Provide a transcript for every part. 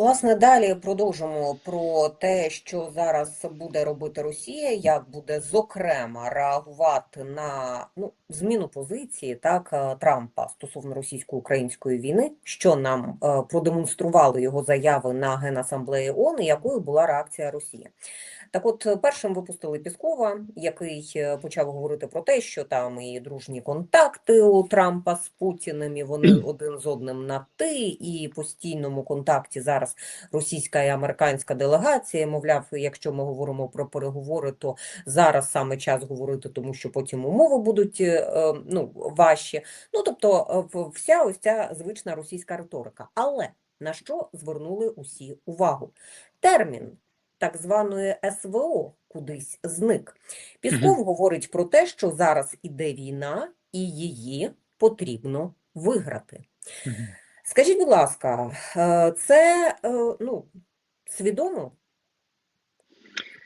Власне, далі продовжимо про те, що зараз буде робити Росія, як буде зокрема реагувати на ну, зміну позиції так е, Трампа стосовно російсько-української війни, що нам е, продемонстрували його заяви на Генасамблеї ООН, і якою була реакція Росії. Так, от е, першим випустили Піскова, який е, почав говорити про те, що там і дружні контакти у Трампа з Путіним, і вони один з одним на ти, і постійному контакті зараз російська і американська делегація. Мовляв, якщо ми говоримо про переговори, то зараз саме час говорити, тому що потім умови будуть е, ну, важчі. Ну тобто, вся ось ця звична російська риторика. Але на що звернули усі увагу? Термін так званої СВО кудись зник. Пісков говорить про те, що зараз іде війна, і її потрібно виграти. Мгм. Скажіть, будь ласка, е, це е, ну, свідомо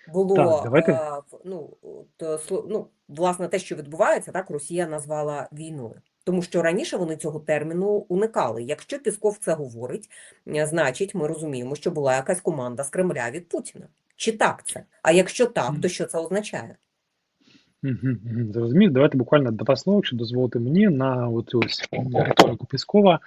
було Так, давайте. е, ну, е, ну, власне, те, що відбувається, так Росія назвала війною. Тому що раніше вони цього терміну уникали. Якщо Пісков це говорить, е, значить ми розуміємо, що була якась команда з Кремля від Путіна. Чи так це? А якщо так, то що це означає? Зрозумів. Давайте буквально два слова, якщо дозволите мені, на оцю ось риторику Піскова.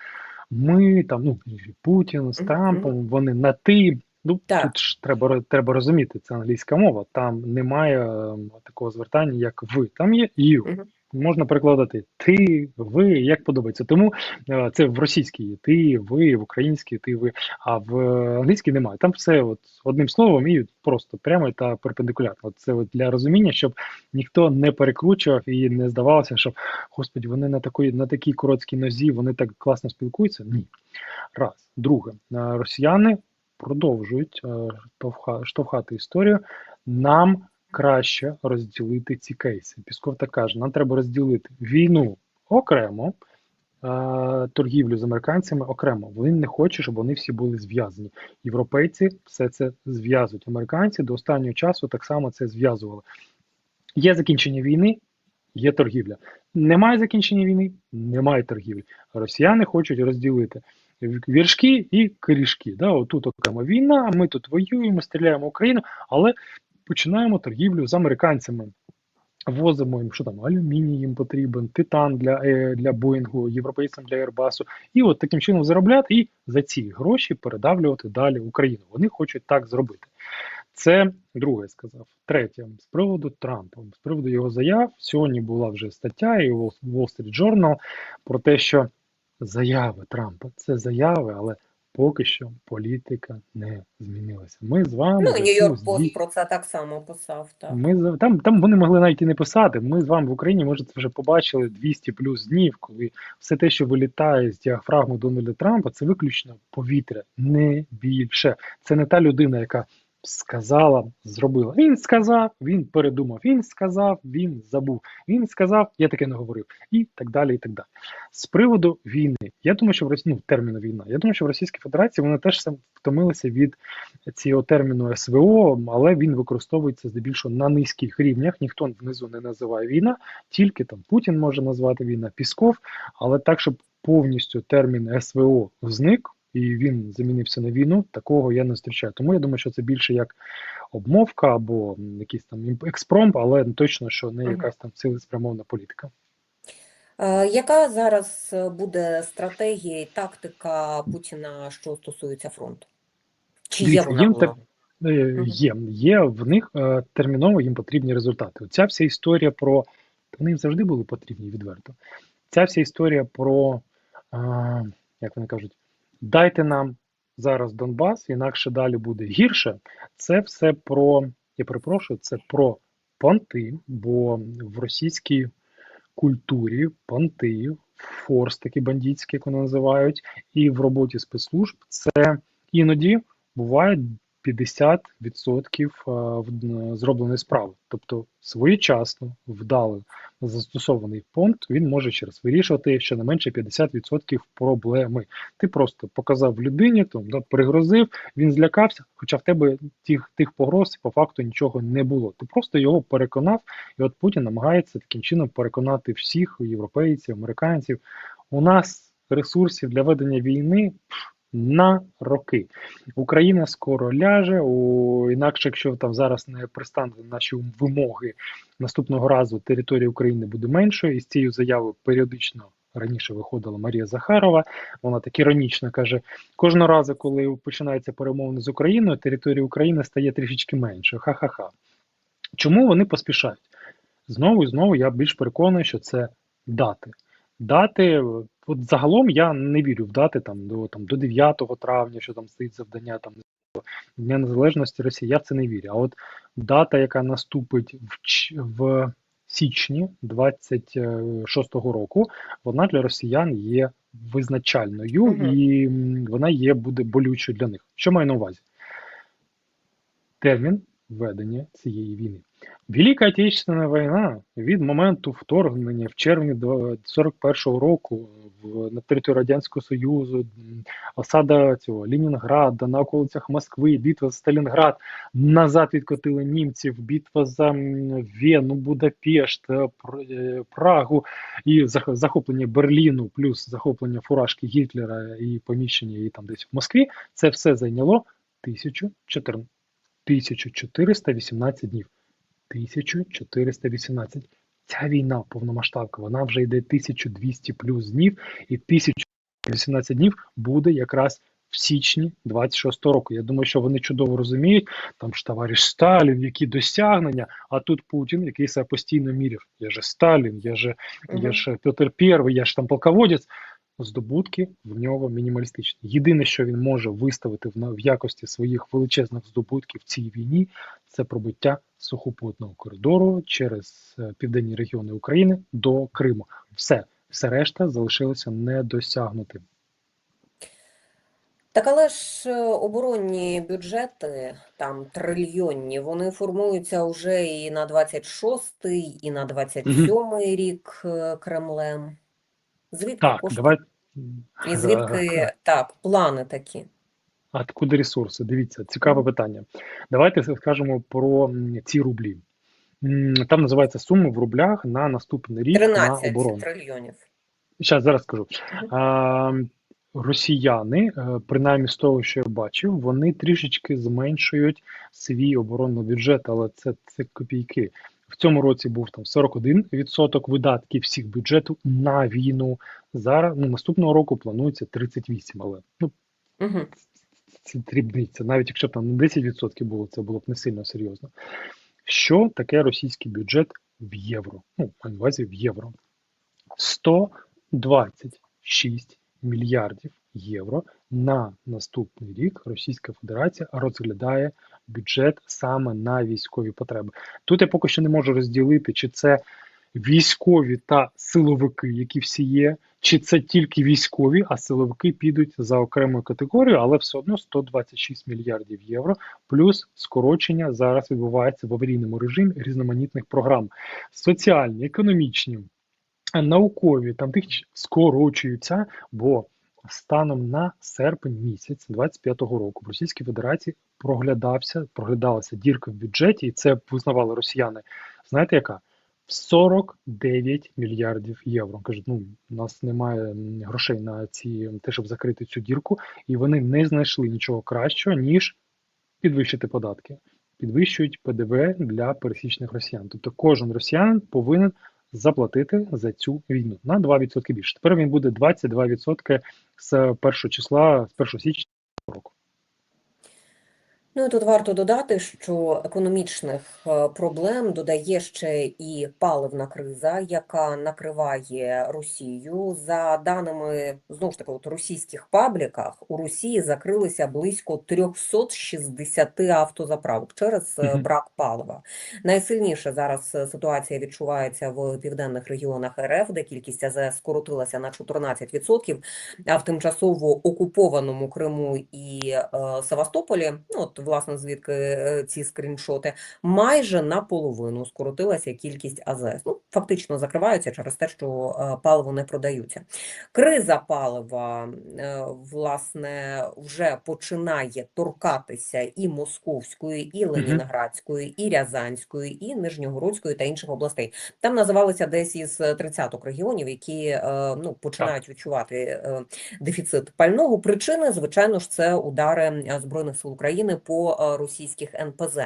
Ми там, ну, Путін з. Трампом, вони на ти. Ну, Так. тут ж треба, треба розуміти, це англійська мова. Там немає ем, такого звертання, як ви. Там є you. Можна перекладати ти, ви, як подобається. Тому е, це в російській ти, ви, в українській ти, ви, а в англійській немає. Там все от одним словом і просто прямо та перпендикулярно. Це от для розуміння, щоб ніхто не перекручував і не здавалося, що господі, вони на такій на такій короткій нозі, вони так класно спілкуються. Ні. Раз. Друге, е, росіяни продовжують е, штовхати історію. Нам краще розділити ці кейси. Пісков так каже: нам треба розділити війну окремо, торгівлю з американцями окремо. Він не хоче, щоб вони всі були зв'язані. Європейці все це зв'язують. Американці до останнього часу так само це зв'язували. Є закінчення війни, є торгівля. Немає закінчення війни, немає торгівлі. Росіяни хочуть розділити віршки і корішки. Да, отут окрема війна, ми тут воюємо, стріляємо в Україну, але починаємо торгівлю з американцями. Возимо їм, що там, алюміній їм потрібен, титан для, е, для Боїнгу, європейцям для Airbus. І от таким чином заробляти і за ці гроші передавлювати далі Україну. Вони хочуть так зробити. Це друге сказав. Третє, з приводу Трампа, з приводу його заяв. Сьогодні була вже стаття і Wall Street Journal про те, що заяви Трампа це заяви, але поки що політика не змінилася. Ми з вами Ну, Нью-Йорк Пост про це так само писав. Так. ми з там, там вони могли навіть і не писати. Ми з вами в Україні, може, це вже побачили 200 плюс днів, коли все те, що вилітає з діафрагми Дональда Трампа, це виключно повітря, не більше. Це не та людина, яка сказала, зробила. Він сказав, він передумав, він сказав, він забув. Він сказав, я таке не говорив, і так далі. І так далі. З приводу війни, я думаю, що в Росії ну, терміну війна. Я думаю, що в Російській Федерації вони теж втомилися від цього терміну СВО, але він використовується здебільшого на низьких рівнях. Ніхто внизу не називає війна, тільки там Путін може назвати війна, Пісков, але так, щоб повністю термін СВО зник. І він замінився на війну, такого я не зустрічаю. Тому я думаю, що це більше як обмовка або якийсь там експромт, але точно, що не якась там цілеспрямована політика. Е, Яка зараз буде стратегія і тактика Путіна, що стосується фронту? Чи є вона те- е, є, є в них е, терміново їм потрібні результати. Оця вся історія про вони їм завжди були потрібні відверто. Ця вся історія про як вони кажуть, дайте нам зараз Донбас, інакше далі буде гірше. Це все про я перепрошую, це про понти, бо в російській культурі понти, форс такі бандитські, як вони називають, і в роботі спецслужб це іноді буває 50% е, зробленої справи. Тобто своєчасно, вдало застосований понт, він може ще раз вирішувати щонайменше 50% проблеми. Ти просто показав людині, там, да, пригрозив, він злякався, хоча в тебе тих, тих погроз по факту нічого не було. Ти просто його переконав, і от Путін намагається таким чином переконати всіх європейців, американців. У нас ресурсів для ведення війни на роки. Україна скоро ляже, о, інакше, якщо там зараз не пристануть наші вимоги, наступного разу територія України буде меншою. І з цією заявою періодично раніше виходила Марія Захарова. Вона так іронічно каже: кожного разу, коли починаються перемовини з Україною, територія України стає трішечки меншою. Ха-ха-ха. Чому вони поспішають? Знову і знову я більш переконаний, що це дати. Дати, от загалом я не вірю в дати там до там до 9 травня, що там стоїть завдання там Дня Незалежності Росії. Я в це не вірю. А от дата, яка наступить в, в січні 26-го року, вона для росіян є визначальною Мгм. і вона є буде болючою для них. Що маю на увазі? термін ведення цієї війни. Велика Отечественна війна від моменту вторгнення в червні 41-го року в, на територію Радянського Союзу, осада цього Ленінграда, на околицях Москви, битва за Сталінград, назад відкотили німців, битва за Вену, Будапешт, е, е, Прагу і зах- захоплення Берліну, плюс захоплення фуражки Гітлера і поміщення її там десь в Москві. Це все зайняло 1014 1418 днів. 1418. Ця війна повномасштабка, вона вже йде 1200 плюс днів, і 1018 днів буде якраз в січні 26-го року. Я думаю, що вони чудово розуміють, там ж товариш Сталін, які досягнення, а тут Путін, який себе постійно міряв. Я же Сталін, я же, я Мгм. ж Петр І, я ж там полководець. Здобутки в нього мінімалістичні. Єдине, що він може виставити в, в якості своїх величезних здобутків в цій війні, це пробиття сухопутного коридору через е, південні регіони України до Криму. Все, все решта залишилося недосягнутим. Так, але ж е, оборонні бюджети, там трильйонні, вони формуються вже і на 26-й, і на 27-й рік е, Кремлем. Звідки Так, кошти? давай. І звідки так, плани такі? А откуда ресурси? Дивіться, цікаве питання. Давайте скажемо про ці рублі. Там називається сума в рублях на наступний рік на оборону. трильйонів. Зараз зараз скажу. А, росіяни, е, принаймні з того, що я бачив, вони трішечки зменшують свій оборонний бюджет, але це, це копійки. В цьому році був там 41% видатків всіх бюджету на війну. Зараз ну, наступного року планується 38%, але ну Угу. Це дрібниця. Навіть якщо б там не 10% було, це було б не сильно серйозно. Що таке російський бюджет в євро? Ну, на увазі в євро. 126 мільярдів євро на наступний рік Російська Федерація розглядає бюджет саме на військові потреби. Тут я поки що не можу розділити, чи це військові та силовики, які всі є, чи це тільки військові, а силовики підуть за окремою категорією, але все одно 126 мільярдів євро, плюс скорочення зараз відбувається в аварійному режимі різноманітних програм соціальні, економічні, наукові, там тих скорочуються, бо станом на серпень місяць 25-го року в Російській Федерації проглядався, проглядалася дірка в бюджеті, і це визнавали росіяни. Знаєте, яка? В 49 мільярдів євро. Кажуть, ну у нас немає грошей на ці те, щоб закрити цю дірку, і вони не знайшли нічого кращого, ніж підвищити податки. Підвищують ПДВ для пересічних росіян. Тобто кожен росіянин повинен заплатити за цю війну на 2% більше. Тепер він буде 22% з 1 числа, з 1 січня. Ну і тут варто додати, що економічних е, проблем додає ще і паливна криза, яка накриває Росію. За даними знову ж таки, от російських пабліках, у Росії закрилися близько 360 автозаправок через Мгм. брак палива. Найсильніше зараз е, ситуація відчувається в південних регіонах РФ, де кількість АЗС скоротилася на 14%, а в тимчасово окупованому Криму і е, Севастополі, ну от власне, звідки е, ці скріншоти, майже наполовину скоротилася кількість АЗС. Ну, фактично закриваються через те, що е, паливо не продаються. Криза палива, е, власне, вже починає торкатися і Московської, і Ленінградської, і Рязанської, і Нижньогородської та інших областей. Там називалися десь із 30 регіонів, які ну, починають відчувати дефіцит пального. Причини, звичайно ж, це удари Збройних сил України по е, російських НПЗ.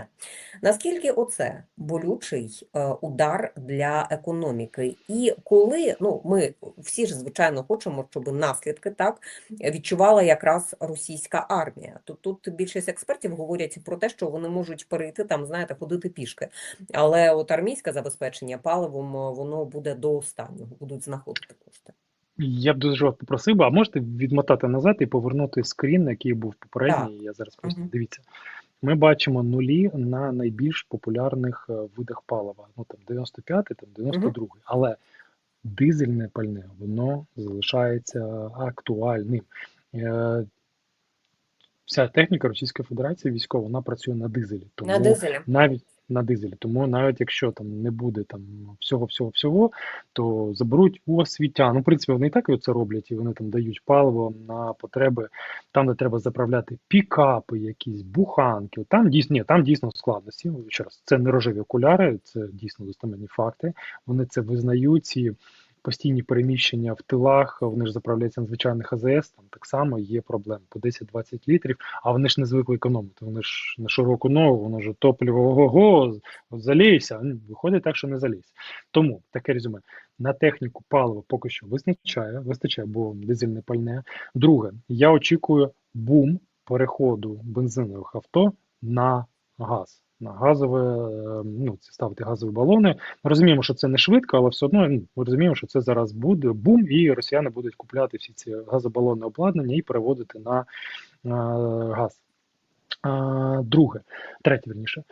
Наскільки оце болючий е, удар для економіки? І коли ну ми всі ж звичайно хочемо, щоб наслідки так відчувала якраз російська армія. Тут тут більшість експертів говорять про те, що вони можуть перейти там, знаєте, ходити пішки. Але от армійське забезпечення паливом е, воно буде до останнього, будуть знаходити кошти. Я б дуже вас попросив, би, а можете відмотати назад і повернути скрін, який був попередній. Я зараз просто Мгм. дивіться. Ми бачимо нулі на найбільш популярних е, видах палива. Ну там 95-й, там 92-й. Але дизельне пальне воно залишається актуальним. Е, Вся техніка Російської Федерації військова вона працює на дизелі. Тому На дизелі. навіть на дизелі. Тому навіть якщо там не буде там всього, всього, всього, то заберуть у освітян. Ну, в принципі, вони і так це роблять, і вони там дають паливо на потреби там, де треба заправляти пікапи, якісь буханки. Там дійсно ні, там дійсно складності. Ще раз, це не рожеві окуляри, це дійсно достеменні факти. Вони це визнають. Постійні переміщення в тилах, вони ж заправляються на звичайних АЗС, там так само є проблеми по 10-20 літрів, а вони ж не звикли економити. Вони ж на широку ногу, воно ж топливо залійся. Виходить так, що не залізь. Тому таке резюме. На техніку паливо поки що вистачає, вистачає, бо дизельне пальне. Друге, я очікую бум переходу бензинових авто на газ. На газове, е, ну, ставити газові балони. Ми розуміємо, що це не швидко, але все одно ну, ми розуміємо, що це зараз буде бум, і росіяни будуть купляти всі ці газобалонне обладнання і переводити на е, газ. А, друге, третє верніше,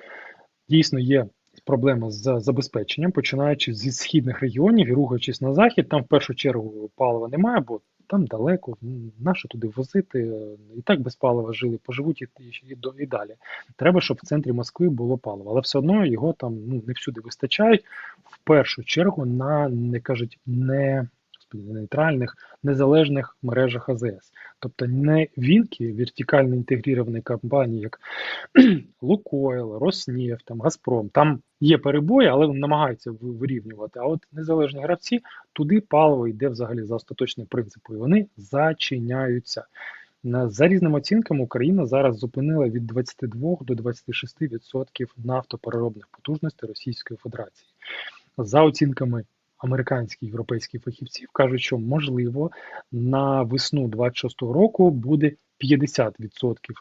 дійсно є проблема з забезпеченням, починаючи зі східних регіонів і рухаючись на захід. Там в першу чергу палива немає, бо там далеко, нащо туди возити, е, і так без палива жили, поживуть і, і, і, далі. Треба, щоб в центрі Москви було паливо, але все одно його там ну, не всюди вистачають. В першу чергу на не кажуть не не нейтральних, незалежних мережах АЗС. Тобто не вінки вертикально інтегровані компанії, як Лукойл, Роснефть, там, Газпром. Там є перебої, але вони намагаються вирівнювати. А от незалежні гравці туди паливо йде взагалі за остаточним принципом, і вони зачиняються. За різними оцінками, Україна зараз зупинила від 22 до 26% нафтопереробних потужностей Російської Федерації. За оцінками американських європейські фахівці кажуть, що можливо на весну 26-го року буде 50%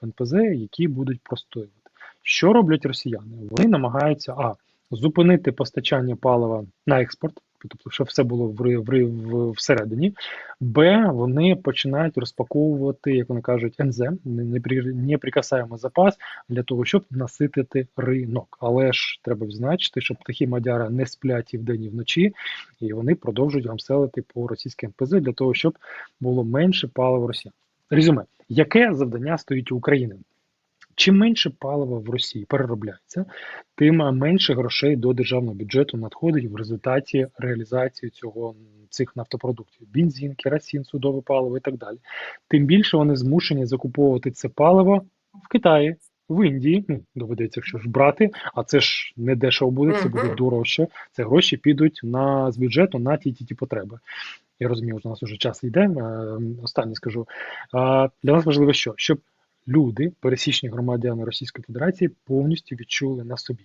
НПЗ, які будуть простоювати. Що роблять росіяни? Вони намагаються а зупинити постачання палива на експорт, тобто, щоб все було в, в, в, всередині. Б, вони починають розпаковувати, як вони кажуть, НЗ, непри- неприкасаємий запас, для того, щоб наситити ринок. Але ж треба відзначити, що птахи Мадяра не сплять і вдень, і вночі, і вони продовжують гамселити по російським НПЗ для того, щоб було менше палива росіян. Резюме, яке завдання стоїть у України? Чим менше палива в Росії переробляється, тим менше грошей до державного бюджету надходить в результаті реалізації цього цих нафтопродуктів: бензин, керосин, судове паливо і так далі. Тим більше вони змушені закуповувати це паливо в Китаї. В Індії ну доведеться якщо ж брати, а це ж не дешево буде, це буде дорожче. Це гроші підуть на з бюджету на ті ті ті потреби. Я розумію, що у нас вже час йде. е, Останнє скажу. Для нас важливо, що щоб люди, пересічні громадяни Російської Федерації, повністю відчули на собі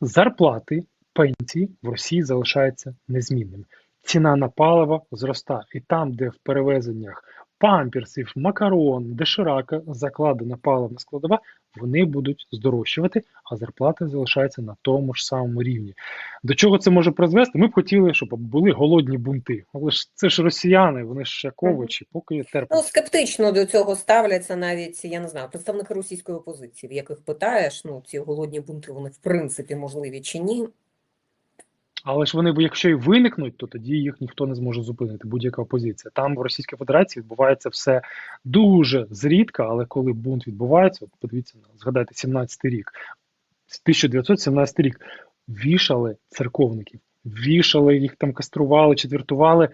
зарплати, пенсії в Росії залишаються незмінними. Ціна на паливо зростає, і там, де в перевезеннях памперсів, макарон, доширака закладена паливна складова, вони будуть здорожчувати, а зарплати залишаються на тому ж самому рівні. До чого це може призвести? Ми б хотіли, щоб були голодні бунти. Але ж це ж росіяни, вони ж як овочі, поки терплять. Ну, скептично до цього ставляться навіть, я не знаю, представники російської опозиції, в яких питаєш, ну, ці голодні бунти, вони в принципі можливі чи ні. Але ж вони, якщо і виникнуть, то тоді їх ніхто не зможе зупинити, будь-яка опозиція. Там в Російській Федерації відбувається все дуже зрідка, але коли бунт відбувається, от подивіться, на- згадайте 17-й рік, 1917 рік, вішали церковників, вішали їх там, кастрували, четвертували.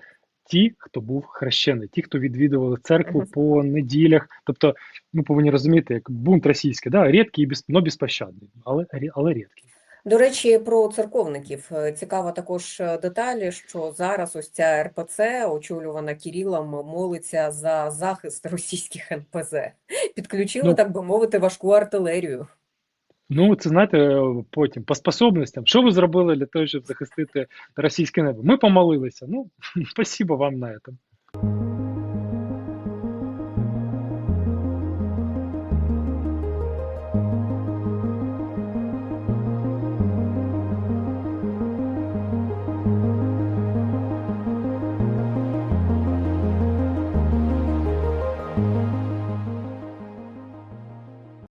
Ті, хто був хрещений, ті, хто відвідували церкву Мгм. по неділях. Тобто, ми повинні розуміти, як бунт російський, да, рідкий, но безпощадний, але, але рідкий. До речі, про церковників Е, цікава також е, деталь, що зараз ось ця РПЦ, очолювана Кирилом, молиться за захист російських НПЗ. Підключили, Ну, так би мовити, важку артилерію. Ну, це знаєте, потім по способностям. Що ви зробили для того, щоб захистити російське небо? Ми помолилися. Ну, спасибо вам на этом.